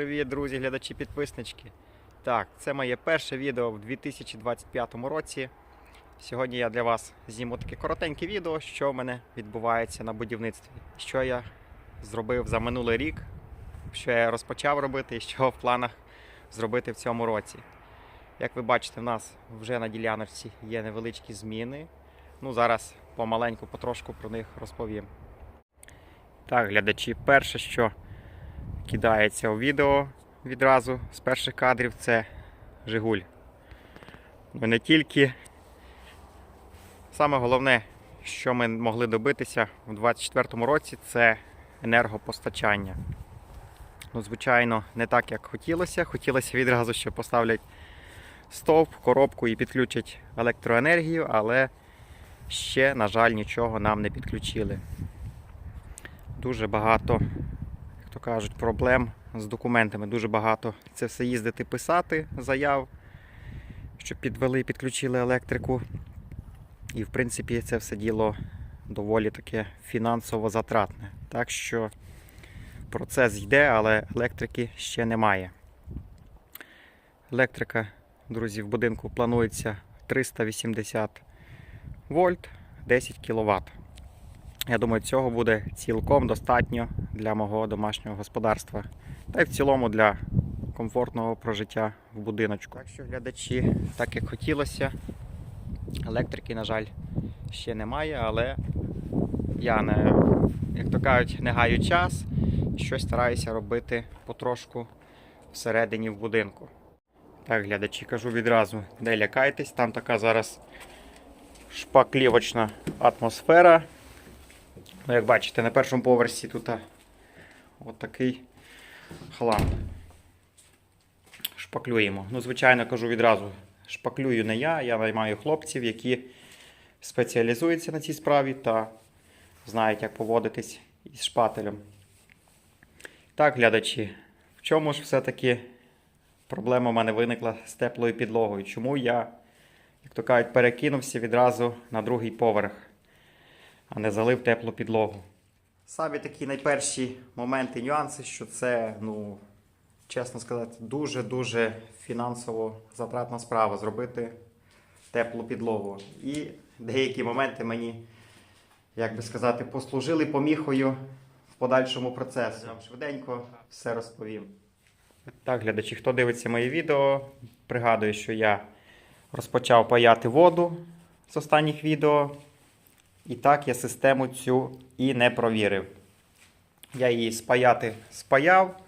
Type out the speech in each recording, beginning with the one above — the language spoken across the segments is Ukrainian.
Привіт, друзі, глядачі, підписнички. Так, це моє перше відео в 2025 році. Сьогодні я для вас зніму таке коротеньке відео, що в мене відбувається на будівництві. Що я зробив за минулий рік, що я розпочав робити і що в планах зробити в цьому році. Як ви бачите, в нас вже на діляночці є невеличкі зміни. Ну, зараз помаленьку, потрошку про них розповім. Так, глядачі, перше, що кидається у відео відразу з перших кадрів, це Жигуль. Ну не тільки. Саме головне, що ми могли добитися у 2024 році, це енергопостачання. Ну, звичайно, не так, як хотілося. Хотілося відразу, що поставлять стовп, коробку і підключать електроенергію, але ще, на жаль, нічого нам не підключили. Дуже багато то кажуть, проблем з документами. Дуже багато це все їздити писати заяв, щоб підвели, підключили електрику. І в принципі це все діло доволі таке фінансово затратне. Так що процес йде, але електрики ще немає. Електрика, друзі, в будинку планується 380 вольт, 10 кВт. Я думаю, цього буде цілком достатньо для мого домашнього господарства. Та й в цілому для комфортного прожиття в будиночку. Так що, глядачі, так як хотілося, електрики, на жаль, ще немає, але я не, як то кажуть, не гаю час, щось стараюся робити потрошку всередині в будинку. Так, глядачі, кажу відразу, не лякайтесь, там така зараз шпаклівочна атмосфера. Ну, як бачите, на першому поверсі тут а, от такий хлам. Шпаклюємо. Ну, звичайно, кажу відразу, шпаклюю не я, я наймаю хлопців, які спеціалізуються на цій справі та знають, як поводитись із шпателем. Так, глядачі, в чому ж все-таки проблема в мене виникла з теплою підлогою? Чому я, як то кажуть, перекинувся відразу на другий поверх? А не залив теплу підлогу. Самі такі найперші моменти, нюанси, що це, ну, чесно сказати, дуже-дуже фінансово затратна справа зробити теплу підлогу. І деякі моменти мені, як би сказати, послужили поміхою в подальшому процесу. Я вам швиденько все розповім. Так, глядачі, хто дивиться моє відео, пригадую, що я розпочав паяти воду з останніх відео. І так я систему цю і не провірив. Я її спаяти спаяв.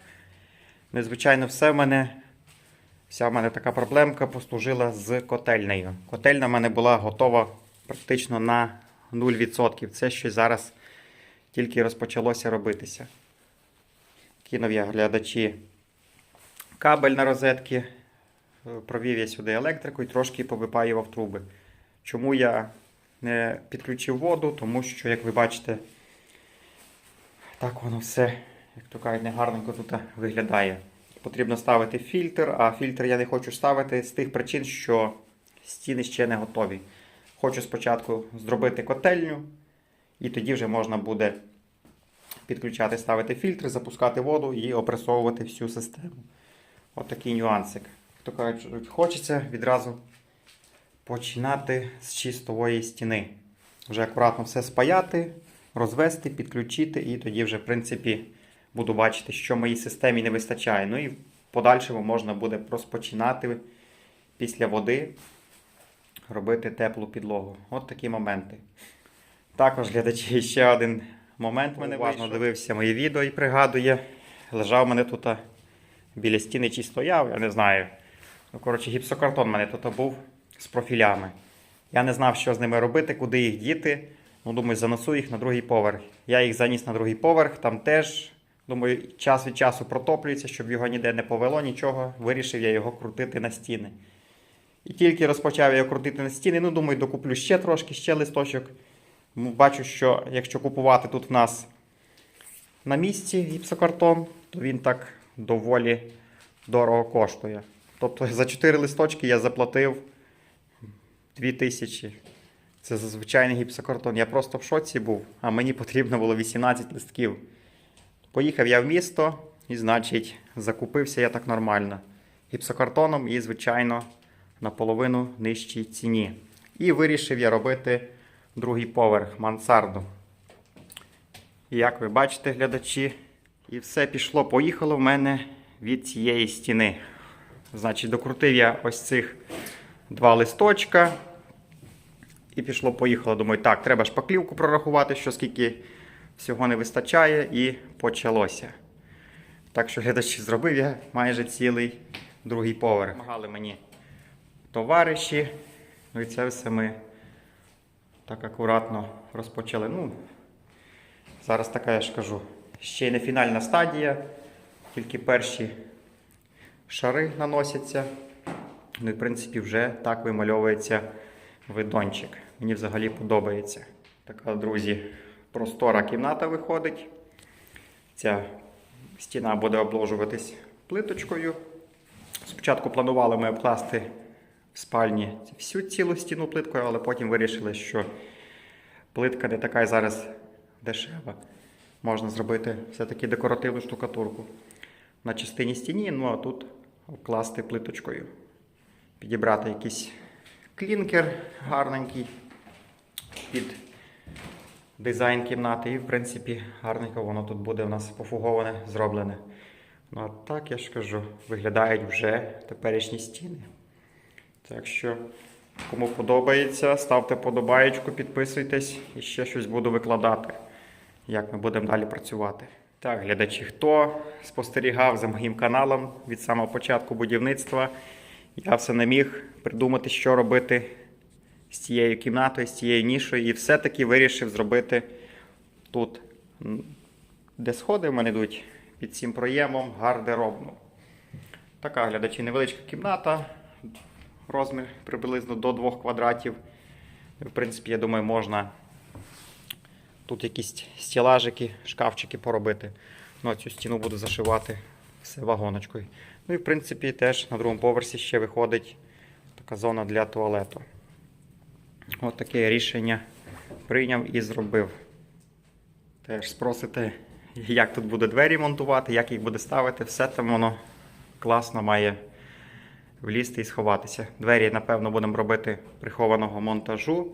Незвичайно, все в мене, вся в мене така проблемка послужила з котельнею. Котельна в мене була готова практично на 0%. Це щось зараз тільки розпочалося робитися. Кинув я глядачі кабель на розетки, провів я сюди електрику і трошки повипаював труби. Чому я не підключив воду, тому що, як ви бачите, так воно все, як то кажуть, негарненько тут виглядає. Потрібно ставити фільтр, а фільтр я не хочу ставити з тих причин, що стіни ще не готові. Хочу спочатку зробити котельню, і тоді вже можна буде підключати, ставити фільтр, запускати воду і опресовувати всю систему. От нюансик. Як то кажуть, хочеться відразу починати з чистової стіни. Вже акуратно все спаяти, розвести, підключити, і тоді вже, в принципі, буду бачити, що моїй системі не вистачає. Ну і в подальшому можна буде розпочинати після води робити теплу підлогу. От такі моменти. Також, глядачі, ще один момент мене уважно дивився моє відео і пригадує. Лежав мене тут біля стіни чи стояв, я не знаю. Ну, коротше, гіпсокартон мене тут був з профілями. Я не знав, що з ними робити, куди їх діти. Ну, думаю, занесу їх на другий поверх. Я їх заніс на другий поверх, там теж, думаю, час від часу протоплюється, щоб його ніде не повело, нічого. Вирішив я його крутити на стіни. І тільки розпочав його крутити на стіни, ну, думаю, докуплю ще трошки, ще листочок. Ну, Бачу, що якщо купувати тут в нас на місці гіпсокартон, то він так доволі дорого коштує. Тобто за 4 листочки я заплатив 2000. Це за звичайний гіпсокартон. Я просто в шоці був, а мені потрібно було 18 листків. Поїхав я в місто, і значить закупився я так нормально. Гіпсокартоном і, звичайно, наполовину нижчій ціні. І вирішив я робити другий поверх мансарду. І як ви бачите, глядачі, і все пішло, поїхало в мене від цієї стіни. Значить, докрутив я ось цих два листочка. І пішло, поїхало. Думаю, так, треба шпаклівку прорахувати, що скільки всього не вистачає, і почалося. Так що глядачі зробив я майже цілий другий поверх. Помагали мені товариші. Ну і це все ми так акуратно розпочали. Ну, зараз така, я ж кажу, ще й не фінальна стадія, тільки перші шари наносяться. Ну і в принципі вже так вимальовується видончик. Мені взагалі подобається. Така, друзі, простора кімната виходить. Ця стіна буде обложуватись плиточкою. Спочатку планували ми обкласти в спальні всю цілу стіну плиткою, але потім вирішили, що плитка не така зараз дешева. Можна зробити все-таки декоративну штукатурку на частині стіні, ну а тут обкласти плиточкою. Підібрати якийсь клінкер гарненький під дизайн кімнати. І, в принципі, гарненько воно тут буде у нас пофуговане, зроблене. Ну, а так, я ж кажу, виглядають вже теперішні стіни. Так що, кому подобається, ставте подобаєчку, підписуйтесь і ще щось буду викладати, як ми будемо далі працювати. Так, глядачі, хто спостерігав за моїм каналом від самого початку будівництва, я все не міг придумати, що робити з цією кімнатою, з цією нішою, і все-таки вирішив зробити тут, де сходи в мене йдуть під цим проємом, гардеробну. Така глядачі, невеличка кімната, розмір приблизно до 2 квадратів. В принципі, я думаю, можна тут якісь стілажики, шкафчики поробити. Ну, а цю стіну буду зашивати все вагоночкою. Ну і в принципі теж на другому поверсі ще виходить така зона для туалету. От таке рішення прийняв і зробив. Теж спросите, як тут буде двері монтувати, як їх буде ставити, все там воно класно має влізти і сховатися. Двері, напевно, будемо робити прихованого монтажу.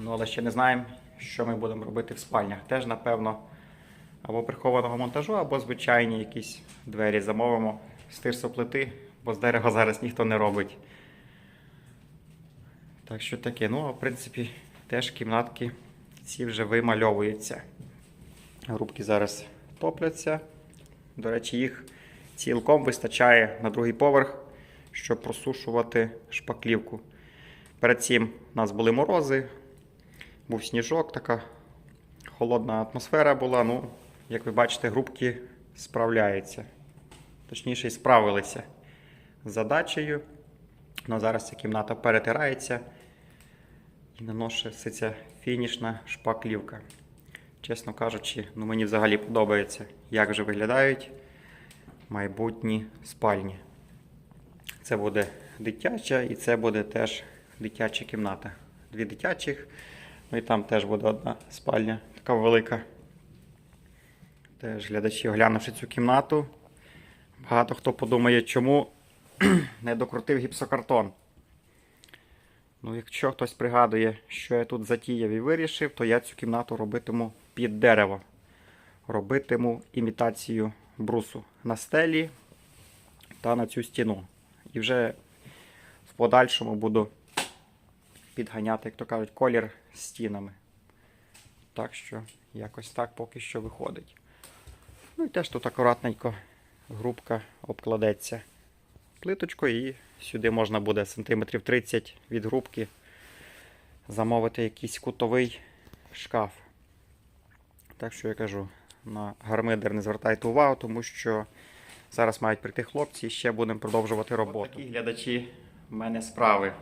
Ну, але ще не знаємо, що ми будемо робити в спальнях. Теж, напевно, або прихованого монтажу, або звичайні якісь двері замовимо з тирсоплити, бо з дерева зараз ніхто не робить. Так що таке. Ну, а в принципі, теж кімнатки ці вже вимальовуються. Грубки зараз топляться. До речі, їх цілком вистачає на другий поверх, щоб просушувати шпаклівку. Перед цим у нас були морози, був сніжок, така холодна атмосфера була. Ну, як ви бачите, грубки справляються. Точніше, справилися з задачею. Ну, зараз ця кімната перетирається і наноситься фінішна шпаклівка. Чесно кажучи, ну мені взагалі подобається, як вже виглядають майбутні спальні. Це буде дитяча і це буде теж дитяча кімната. Дві дитячих, ну і там теж буде одна спальня, така велика. Теж глядачі, оглянувши цю кімнату, багато хто подумає, чому не докрутив гіпсокартон. Ну, якщо хтось пригадує, що я тут затіяв і вирішив, то я цю кімнату робитиму під дерево. Робитиму імітацію брусу на стелі та на цю стіну. І вже в подальшому буду підганяти, як то кажуть, колір стінами. Так що якось так поки що виходить. Ну і теж тут акуратненько грубка обкладеться плиточкою і сюди можна буде сантиметрів 30 від грубки замовити якийсь кутовий шкаф. Так що я кажу, на гармидер не звертайте увагу, тому що зараз мають прийти хлопці і ще будемо продовжувати роботу. Такі глядачі в мене справи.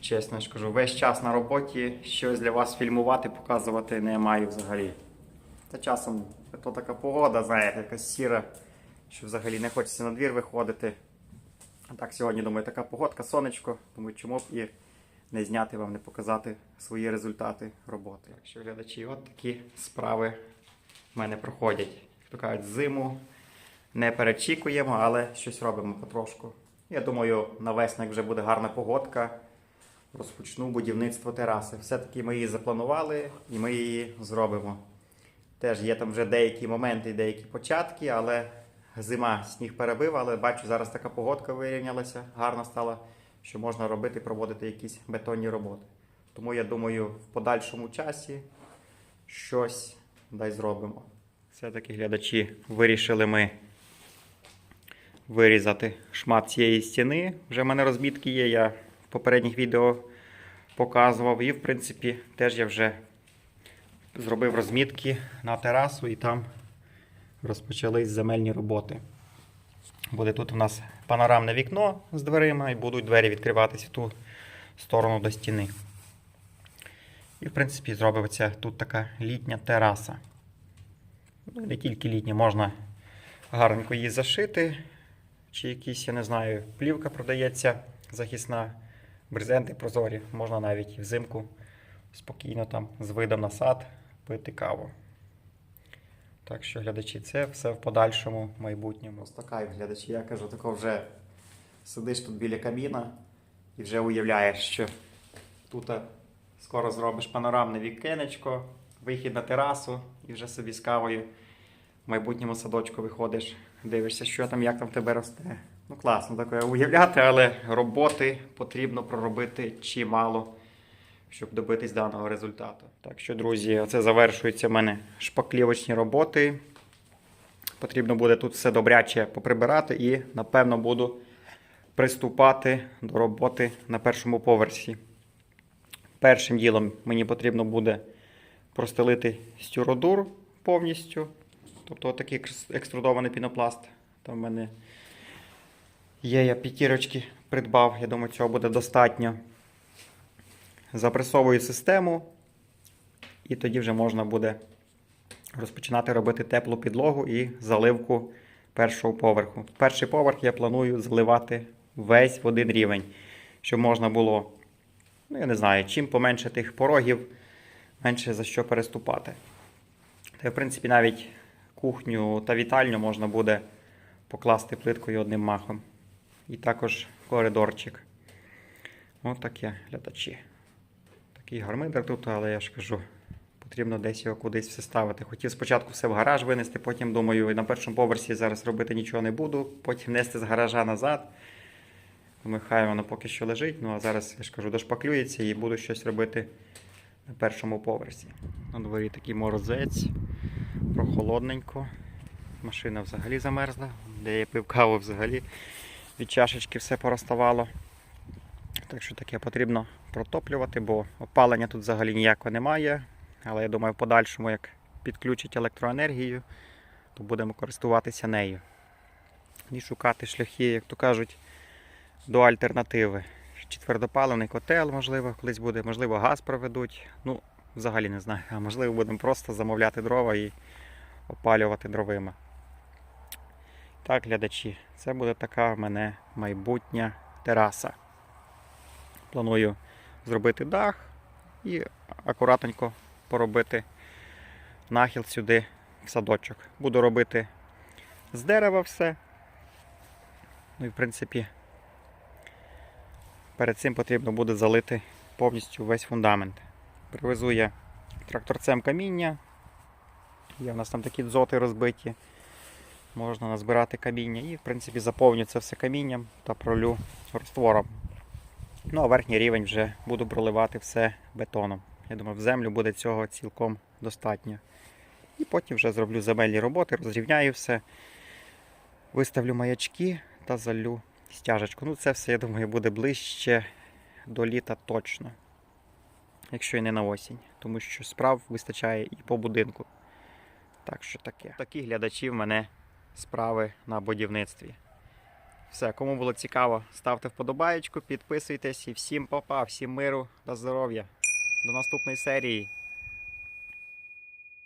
Чесно ж кажу, весь час на роботі щось для вас фільмувати, показувати не маю взагалі. Та часом то така погода, знаєте, якась сіра, що взагалі не хочеться на двір виходити. А так сьогодні, думаю, така погодка, сонечко. Думаю, чому б і не зняти вам, не показати свої результати роботи. Так що, глядачі, от такі справи в мене проходять. Як то кажуть, зиму не перечікуємо, але щось робимо потрошку. Я думаю, на весну, вже буде гарна погодка, розпочну будівництво тераси. Все-таки ми її запланували і ми її зробимо. Теж є там вже деякі моменти, деякі початки, але зима сніг перебив, але бачу, зараз така погодка вирівнялася, гарна стала, що можна робити, проводити якісь бетонні роботи. Тому я думаю, в подальшому часі щось дай зробимо. Все-таки глядачі вирішили ми вирізати шмат цієї стіни. Вже в мене розмітки є, я в попередніх відео показував. І, в принципі, теж я вже зробив розмітки на терасу і там розпочались земельні роботи. Буде тут у нас панорамне вікно з дверима, і будуть двері відкриватися ту сторону до стіни. І, в принципі, зробиться тут така літня тераса. Ну, не тільки літня, можна гарненько її зашити. Чи якісь, я не знаю, плівка продається захисна, брезенти прозорі. Можна навіть і взимку спокійно там з видом на сад пити каву. Так що, глядачі, це все в подальшому майбутньому. Ось така, глядачі, я кажу, тако вже сидиш тут біля каміна і вже уявляєш, що тут скоро зробиш панорамне вікенечко, вихід на терасу і вже собі з кавою в майбутньому садочку виходиш, дивишся, що там, як там тебе росте. Ну, класно таке уявляти, але роботи потрібно проробити чимало, щоб добитись даного результату. Так що, друзі, це завершуються в мене шпаклівочні роботи. Потрібно буде тут все добряче поприбирати і, напевно, буду приступати до роботи на першому поверсі. Першим ділом мені потрібно буде простелити стюродур повністю. Тобто такий екструдований пінопласт. Там в мене є, я п'ятірочки придбав. Я думаю, цього буде достатньо. Запресовую систему, і тоді вже можна буде розпочинати робити теплу підлогу і заливку першого поверху. Перший поверх я планую заливати весь в один рівень, щоб можна було, ну я не знаю, чим поменше тих порогів, менше за що переступати. Та, в принципі, навіть кухню та вітальню можна буде покласти плиткою одним махом. І також коридорчик. Ось таке глядачі. Такий гармидер тут, але я ж кажу, потрібно десь його кудись все ставити. Хотів спочатку все в гараж винести, потім думаю, на першому поверсі зараз робити нічого не буду, потім нести з гаража назад. Думаю, хай воно поки що лежить. Ну а зараз я ж кажу, дошпаклюється і буду щось робити на першому поверсі. На дворі такий морозець, прохолодненько. Машина взагалі замерзла, де я пив каву взагалі від чашечки все пороставало. Так що таке потрібно протоплювати, бо опалення тут взагалі ніякого немає. Але я думаю, в подальшому, як підключить електроенергію, то будемо користуватися нею. І шукати шляхи, як то кажуть, до альтернативи. Четвердопаливний котел, можливо, колись буде, можливо, газ проведуть. Ну, взагалі не знаю. А можливо, будемо просто замовляти дрова і опалювати дровима. Так, глядачі, це буде така в мене майбутня тераса. Планую зробити дах і акуратненько поробити нахил сюди в садочок. Буду робити з дерева все. Ну і в принципі, перед цим потрібно буде залити повністю весь фундамент. Привезу я тракторцем каміння. Є в нас там такі дзоти розбиті. Можна назбирати каміння і, в принципі, заповню це все камінням та пролю роствором. Ну, а верхній рівень вже буду проливати все бетоном. Я думаю, в землю буде цього цілком достатньо. І потім вже зроблю земельні роботи, розрівняю все, виставлю маячки та залю стяжечку. Ну, це все, я думаю, буде ближче до літа точно. Якщо і не на осінь. Тому що справ вистачає і по будинку. Так що таке. Такі глядачі в мене справи на будівництві. Все, кому було цікаво, ставте вподобаєчку, підписуйтесь і всім папа, всім миру та здоров'я. До наступної серії.